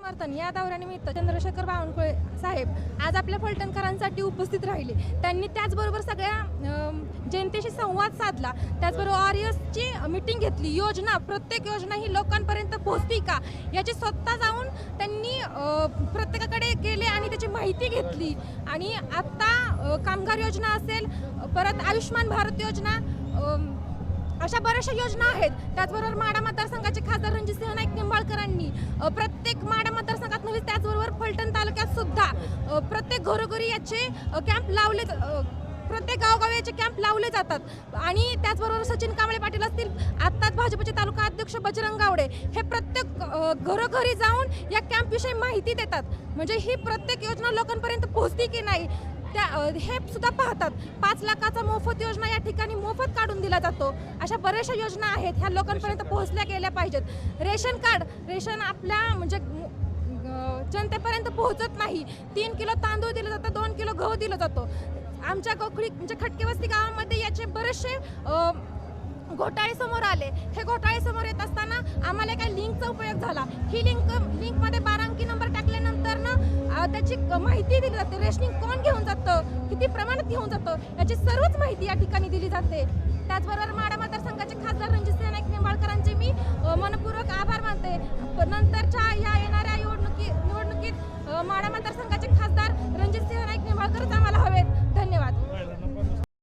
समर्थन या दौऱ्यानिमित्त चंद्रशेखर बावनकुळे साहेब आज आपल्या फलटणकरांसाठी उपस्थित राहिले. त्यांनी त्याचबरोबर सगळ्या जनतेशी संवाद साधला. त्याचबरोबर ऑरियसची मीटिंग घेतली. योजना प्रत्येक योजना ही लोकांपर्यंत पोहोचती का? याची स्वतः जाऊन त्यांनी प्रत्येकाकडे गेले आणि त्याची माहिती घेतली. आणि आत्ता कामगार योजना असेल परत आयुष्यमान भारत योजना अशा बऱ्याचशा योजना आहेत. त्याचबरोबर माडा मतदारसंघाचे खासदार रणजितसिंह नाईक निंबाळकरांनी प्रत्येक सुद्धा प्रत्येक घरोघरी याचे कॅम्प लावले प्रत्येक गावगाव याचे कॅम्प लावले जातात. आणि त्याचबरोबर सचिन कांबळे पाटील असतील आत्ताच भाजपचे तालुका अध्यक्ष बजरंग गावडे हे प्रत्येक घरोघरी जाऊन या कॅम्पविषयी माहिती देतात. म्हणजे ही प्रत्येक योजना लोकांपर्यंत पोहोचती की नाही त्या हे सुद्धा पाहतात. पाच लाखाचा मोफत योजना या ठिकाणी मोफत काढून दिला जातो. अशा बऱ्याचशा योजना आहेत ह्या लोकांपर्यंत पोहोचल्या गेल्या पाहिजेत. रेशन कार्ड रेशन आपल्या म्हणजे जनतेपर्यंत पोहोचत नाही. तीन किलो तांदूळ दिलं जातं दोन किलो गहू दिलं जातो. आमच्या गोखळी म्हणजे खटकेवस्ती गावामध्ये याचे बरेचसे घोटाळे समोर आले. हे घोटाळे समोर येत असताना आम्हाला काही लिंकचा उपयोग झाला. ही लिंक लिंकमध्ये बारा अंकी नंबर टाकल्यानंतर ना त्याची क- माहिती दिली जाते. रेशनिंग कोण घेऊन जातं? किती प्रमाणात घेऊन जातं? याची सर्वच माहिती या ठिकाणी दिली जाते. त्याचबरोबर माडा मतदारसंघाचे